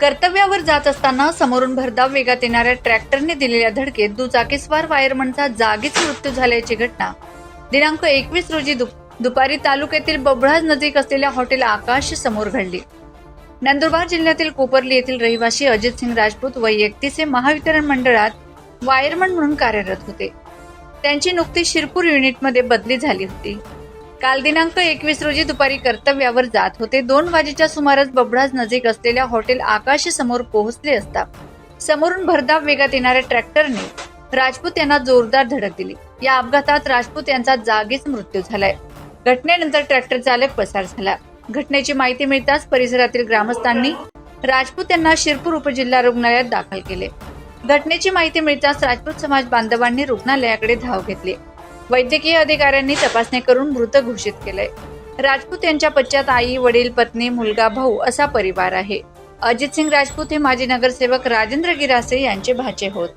कर्तव्यावर जात असताना समोरून भरधाव वेगात येणाऱ्या ट्रॅक्टरने दिलेल्या धडकेत दुचाकीस्वार वायरमनचा जागीच मृत्यू झाल्याची घटना. दिनांक एकवीस रोजी दुप- दुपारी तालुक्यातील बबळाज नजीक असलेल्या हॉटेल आकाश समोर घडली. नंदुरबार जिल्ह्यातील कोपरली येथील रहिवासी अजित सिंग राजपूत वैयक्तीचे एकतीस हे महावितरण मंडळात वायरमन म्हणून कार्यरत होते. त्यांची नुकतीच शिरपूर युनिटमध्ये बदली झाली होती. काल दिनांक एकवीस रोजी दुपारी कर्तव्यावर जात होते. दोन वाजेच्या सुमारास बबडाज नजीक असलेल्या हॉटेल आकाश समोर पोहोचले असता समोरून भरधाव वेगात येणाऱ्या ट्रॅक्टरने राजपूत यांना जोरदार धडक दिली. या अपघातात राजपूत यांचा जागीच मृत्यू झालाय. घटनेनंतर ट्रॅक्टर चालक पसार झाला. घटनेची माहिती मिळताच परिसरातील ग्रामस्थांनी राजपूत यांना शिरपूर उपजिल्हा रुग्णालयात दाखल केले. घटनेची माहिती मिळताच राजपूत समाज बांधवांनी रुग्णालयाकडे धाव घेतली. वैद्यकीय अधिकाऱ्यांनी तपासणी करून मृत घोषित केलंय. राजपूत यांच्या पश्चात आई वडील पत्नी मुलगा भाऊ असा परिवार आहे. अजित सिंग राजपूत हे माजी नगरसेवक राजेंद्र गिरासे यांचे भाचे होत.